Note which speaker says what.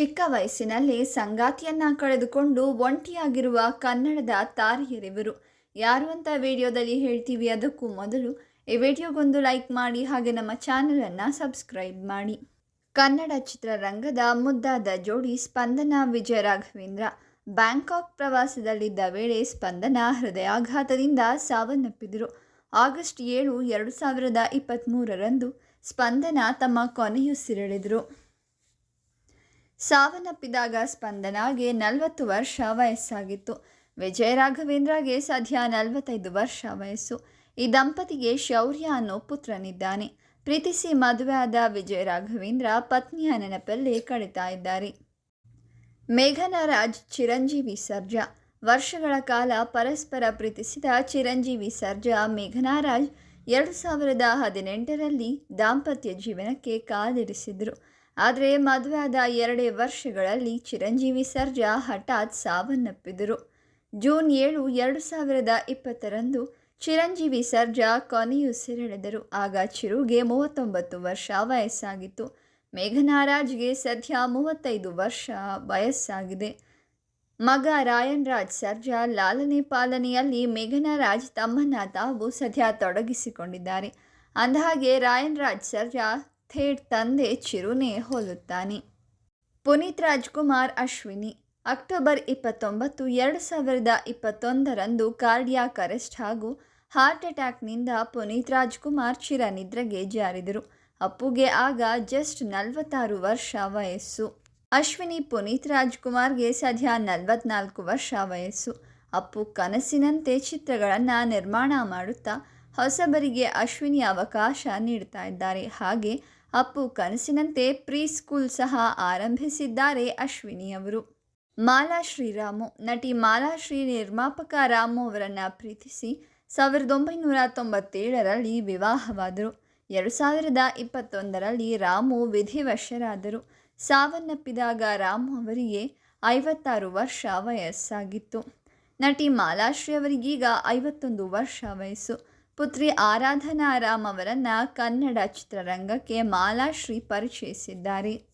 Speaker 1: ಚಿಕ್ಕ ವಯಸ್ಸಿನಲ್ಲಿ ಸಂಗಾತಿಯನ್ನ ಕಳೆದುಕೊಂಡು ಒಂಟಿಯಾಗಿರುವ ಕನ್ನಡದ ತಾರೆಯರಿವರು. ಯಾರು ಅಂತ ವಿಡಿಯೋದಲ್ಲಿ ಹೇಳ್ತೀವಿ ಅದಕ್ಕೂ ಮೊದಲು ಈ ವಿಡಿಯೋಗೊಂದು ಲೈಕ್ ಮಾಡಿ ಹಾಗೆ ನಮ್ಮ ಚಾನಲನ್ನು ಸಬ್ಸ್ಕ್ರೈಬ್ ಮಾಡಿ. ಕನ್ನಡ ಚಿತ್ರರಂಗದ ಮುದ್ದಾದ ಜೋಡಿ ಸ್ಪಂದನ ವಿಜಯ ರಾಘವೇಂದ್ರ. ಬ್ಯಾಂಕಾಕ್ ಪ್ರವಾಸದಲ್ಲಿದ್ದ ವೇಳೆ ಸ್ಪಂದನ ಹೃದಯಾಘಾತದಿಂದ ಸಾವನ್ನಪ್ಪಿದರು. ಆಗಸ್ಟ್ ಏಳು, ಎರಡು ಸಾವಿರದ ಇಪ್ಪತ್ತ್ಮೂರರಂದು ಸ್ಪಂದನ ತಮ್ಮ ಕೊನೆಯುಸಿರೆಳೆದರು. ಸಾವನ್ನಪ್ಪಿದಾಗ ಸ್ಪಂದನಾಗೆ ನಲವತ್ತು ವರ್ಷ ವಯಸ್ಸಾಗಿತ್ತು. ವಿಜಯ ರಾಘವೇಂದ್ರಗೆ ಸದ್ಯ ನಲವತ್ತೈದು ವರ್ಷ ವಯಸ್ಸು. ಈ ದಂಪತಿಗೆ ಶೌರ್ಯ ಅನ್ನೋ ಪುತ್ರನಿದ್ದಾನೆ. ಪ್ರೀತಿಸಿ ಮದುವೆಯಾದ ವಿಜಯ ರಾಘವೇಂದ್ರ ಪತ್ನಿಯ ನೆನಪಲ್ಲಿ ಕಳೀತಾ ಇದ್ದಾರೆ. ಮೇಘನ ರಾಜ್ ಚಿರಂಜೀವಿ ಸರ್ಜಾ. ವರ್ಷಗಳ ಕಾಲ ಪರಸ್ಪರ ಪ್ರೀತಿಸಿದ ಚಿರಂಜೀವಿ ಸರ್ಜಾ ಮೇಘನಾರಾಜ್ ಎರಡು ಸಾವಿರದ ಹದಿನೆಂಟರಲ್ಲಿ ದಾಂಪತ್ಯ ಜೀವನಕ್ಕೆ ಕಾಲಿರಿಸಿದರು ಆದರೆ ಮದುವೆಯಾದ ಎರಡೇ ವರ್ಷಗಳಲ್ಲಿ ಚಿರಂಜೀವಿ ಸರ್ಜಾ ಹಠಾತ್ ಸಾವನ್ನಪ್ಪಿದರು. ಜೂನ್ ಏಳು, ಎರಡು ಸಾವಿರದ ಇಪ್ಪತ್ತರಂದು ಚಿರಂಜೀವಿ ಸರ್ಜಾ ಕೊನೆಯುಸಿರೆಳೆದರು ಆಗ ಚಿರುಗೆ ಮೂವತ್ತೊಂಬತ್ತು ವರ್ಷ ವಯಸ್ಸಾಗಿತ್ತು. ಮೇಘನಾರಾಜ್ಗೆ ಸದ್ಯ ಮೂವತ್ತೈದು ವರ್ಷ ವಯಸ್ಸಾಗಿದೆ. ಮಗ ರಾಯನ್ ರಾಜ್ ಸರ್ಜಾ ಲಾಲನೆ ಪಾಲನೆಯಲ್ಲಿ ಮೇಘನಾರಾಜ್ ತಮ್ಮನ್ನ ತಾವು ಸದ್ಯ ತೊಡಗಿಸಿಕೊಂಡಿದ್ದಾರೆ. ಅಂದಹಾಗೆ ರಾಯನ್ ರಾಜ್ ಸರ್ಜಾ ಥೇಟ್ ತಂದೆ ಚಿರುನೇ ಹೋಲುತ್ತಾನೆ. ಪುನೀತ್ ರಾಜ್ಕುಮಾರ್ ಅಶ್ವಿನಿ, ಅಕ್ಟೋಬರ್ ಇಪ್ಪತ್ತೊಂಬತ್ತು, ಎರಡು ಸಾವಿರದ ಇಪ್ಪತ್ತೊಂದರಂದು ಕಾರ್ಡಿಯಾಕ್ ಅರೆಸ್ಟ್ ಹಾಗೂ ಹಾರ್ಟ್ ಅಟ್ಯಾಕ್ನಿಂದ ಪುನೀತ್ ರಾಜ್ಕುಮಾರ್ ಚಿರನಿದ್ರೆಗೆ ಜಾರಿದರು. ಅಪ್ಪುಗೆ ಆಗ ಜಸ್ಟ್ ನಲವತ್ತಾರು ವರ್ಷ ವಯಸ್ಸು. ಅಶ್ವಿನಿ ಪುನೀತ್ ರಾಜ್ಕುಮಾರ್ಗೆ ಸದ್ಯ ನಲವತ್ನಾಲ್ಕು ವರ್ಷ ವಯಸ್ಸು. ಅಪ್ಪು ಕನಸಿನಂತೆ ಚಿತ್ರಗಳನ್ನು ನಿರ್ಮಾಣ ಮಾಡುತ್ತಾ ಹೊಸಬರಿಗೆ ಅಶ್ವಿನಿ ಅವಕಾಶ ನೀಡ್ತಾ ಇದ್ದಾರೆ. ಹಾಗೆ ಅಪ್ಪು ಕನಸಿನಂತೆ ಪ್ರೀ ಸ್ಕೂಲ್ ಸಹ ಆರಂಭಿಸಿದ್ದಾರೆ ಅಶ್ವಿನಿ ಅವರು. ಮಾಲಾ ಶ್ರೀರಾಮು, ನಟಿ ಮಾಲಾ ಶ್ರೀ ನಿರ್ಮಾಪಕ ರಾಮು ಅವರನ್ನು ಪ್ರೀತಿಸಿ ಸಾವಿರದ ಒಂಬೈನೂರ ತೊಂಬತ್ತೇಳರಲ್ಲಿ ವಿವಾಹವಾದರು. ಎರಡು ಸಾವಿರದ ಇಪ್ಪತ್ತೊಂದರಲ್ಲಿ ರಾಮು ವಿಧಿವಶರಾದರು. ಸಾವನ್ನಪ್ಪಿದಾಗ ರಾಮು ಅವರಿಗೆ ಐವತ್ತಾರು ವರ್ಷ ವಯಸ್ಸಾಗಿತ್ತು. ನಟಿ ಮಾಲಾಶ್ರೀ ಅವರಿಗೀಗ ಐವತ್ತೊಂದು ವರ್ಷ ವಯಸ್ಸು. ಪುತ್ರಿ ಆರಾಧನಾ ರಾಮ್ ಅವರನ್ನು ಕನ್ನಡ ಚಿತ್ರರಂಗಕ್ಕೆ ಮಾಲಾಶ್ರೀ ಪರಿಚಯಿಸಿದ್ದಾರೆ.